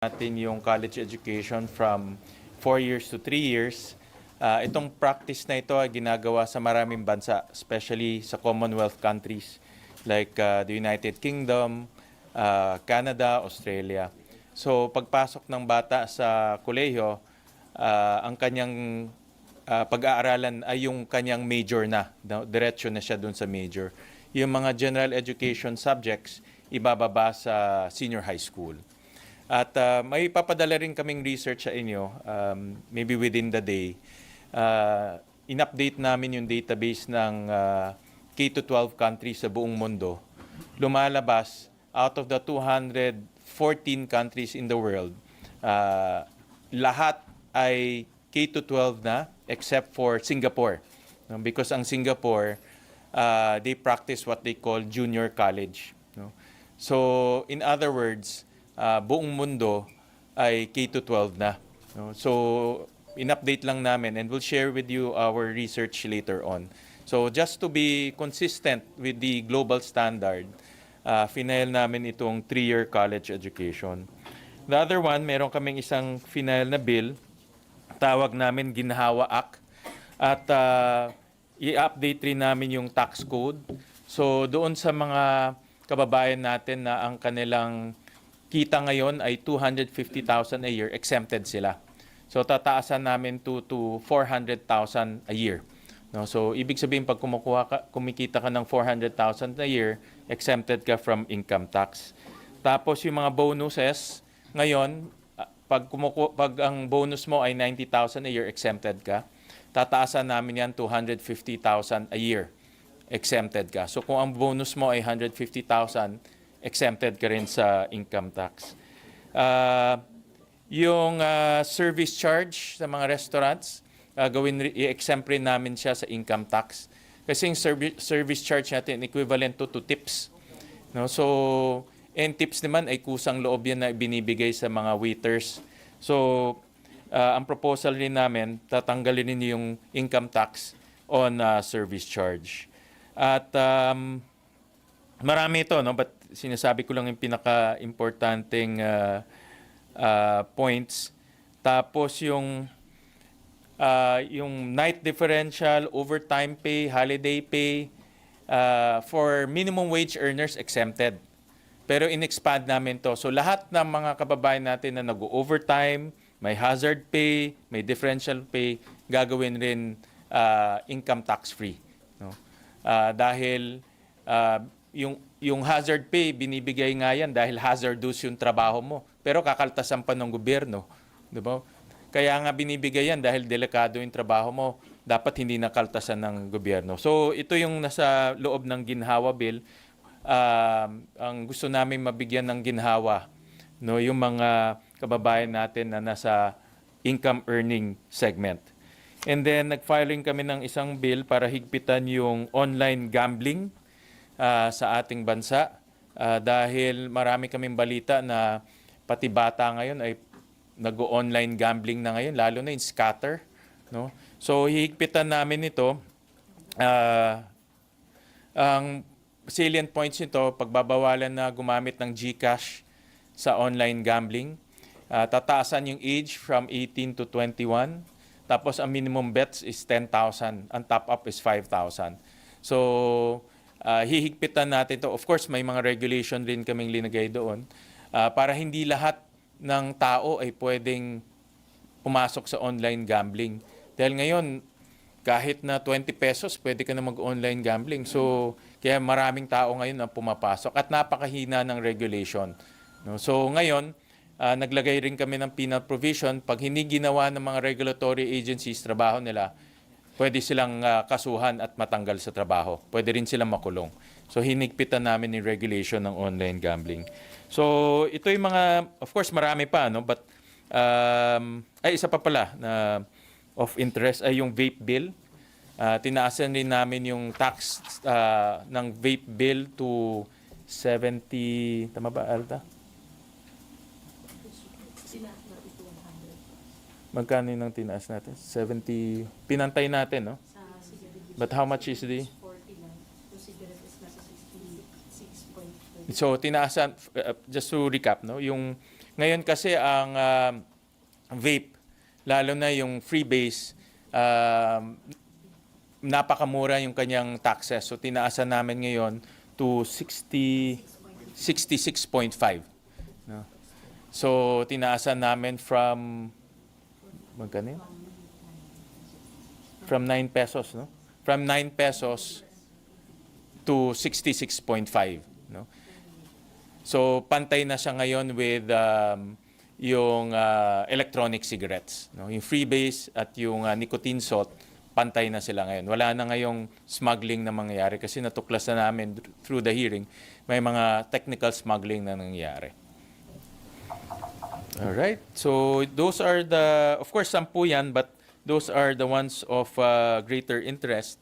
natin yung college education from 4 years to 3 years. Ah, itong practice na ito ay ginagawa sa maraming bansa, especially sa Commonwealth countries like ah, the United Kingdom, ah, Canada, Australia. So pagpasok ng bata sa kolehiyo, ah, ang kanyang ah, pag-aaralan ay yung kanyang major na. Diretso na siya dun sa major. Yung mga general education subjects, ibababa sa senior high school. At ah, may papadala rin kaming research sa inyo, um, maybe within the day. Uh, in-update namin yung database ng ah, K-12 countries sa buong mundo. Lumalabas, out of the 214 countries in the world, ah, lahat ay K-12 na except for Singapore. Because ang Singapore, ah, they practice what they call junior college. So, in other words, ah, buong mundo ay K-12 na. No? So, in-update lang namin and we'll share with you our research later on. So, just to be consistent with the global standard, uh, final namin itong three-year college education. The other one, meron kaming isang final na bill, tawag namin Ginhawa Act. At uh, i-update rin namin yung tax code. So doon sa mga kababayan natin na ang kanilang kita ngayon ay 250,000 a year, exempted sila. So tataasan namin to, to 400,000 a year. No, so ibig sabihin pag kumukuha ka, kumikita ka ng 400,000 a year, exempted ka from income tax. Tapos yung mga bonuses, ngayon ah, pag kumuku pag ang bonus mo ay 90,000 a year, exempted ka. Tataasan namin yan 250,000 a year. Exempted ka. So kung ang bonus mo ay 150,000, exempted ka rin sa income tax. Ah, yung ah, service charge sa mga restaurants, ah, gawin i-exempt rin namin siya sa income tax. Kasi yung servi- service charge natin equivalent to, to tips. No? So, and tips naman ay kusang loob yan na binibigay sa mga waiters. So, ah, ang proposal rin namin, tatanggalin din yung income tax on ah, service charge. At um, marami ito, no? But sinasabi ko lang yung pinaka-importanting ah, ah, points. Tapos yung ah, yung night differential, overtime pay, holiday pay, ah, for minimum wage earners exempted. Pero in-expand namin to. So lahat ng mga kababayan natin na nag-overtime, may hazard pay, may differential pay, gagawin rin ah, income tax free. No? Ah, dahil ah, yung yung hazard pay binibigay nga yan dahil hazardous yung trabaho mo. Pero kakaltasan pa ng gobyerno, 'di ba? Kaya nga binibigay yan dahil delikado yung trabaho mo. Dapat hindi nakaltasan ng gobyerno. So ito yung nasa loob ng ginhawa bill. Um, ang gusto namin mabigyan ng ginhawa no yung mga kababayan natin na nasa income earning segment. And then nag-filing kami ng isang bill para higpitan yung online gambling ah, sa ating bansa. Ah, dahil marami kaming balita na pati bata ngayon ay nag-online gambling na ngayon lalo na in scatter no? So hihigpitan namin ito. Ah, ang salient points nito pagbabawalan na gumamit ng GCash sa online gambling. Ah, tataasan yung age from 18 to 21 tapos ang minimum bets is 10,000 ang top up is 5,000 so ah, hihigpitan natin to of course may mga regulation rin kaming linagay doon ah, para hindi lahat ng tao ay pwedeng pumasok sa online gambling. Dahil ngayon, kahit na 20 pesos, pwede ka na mag-online gambling. So, kaya maraming tao ngayon ang pumapasok at napakahina ng regulation. No? So, ngayon, ah, naglagay rin kami ng penal provision. Pag hindi ginawa ng mga regulatory agencies trabaho nila, pwede silang ah, kasuhan at matanggal sa trabaho. Pwede rin silang makulong. So, hinigpitan namin yung regulation ng online gambling. So, ito yung mga, of course, marami pa, no? But, um, ay, isa pa pala na of interest ay yung vape bill. Ah, tinaasan rin namin yung tax ah, ng vape bill to 70, tama ba, Alta? Magkano yung tinaas natin? 70, pinantay natin, no? Sa cigarette But how much is the... 40 lang. Yung cigarette is nasa 66.5. So tinaasan uh, just to recap no, yung Ngayon kasi ang um, vape, lalo na yung freebase, um, napakamura yung kanyang taxes. So tinaasan namin ngayon to 60 66.5. No? So tinaasan namin from magkano yun? From 9 pesos, no? From 9 pesos to 66.5, no? So pantay na siya ngayon with um, yung uh, electronic cigarettes, no? Yung freebase at yung uh, nicotine salt, pantay na sila ngayon. Wala na ngayong smuggling na mangyayari kasi natuklas na namin th- through the hearing, may mga technical smuggling na nangyayari. All right. So those are the, of course, sampu yan, but those are the ones of uh, greater interest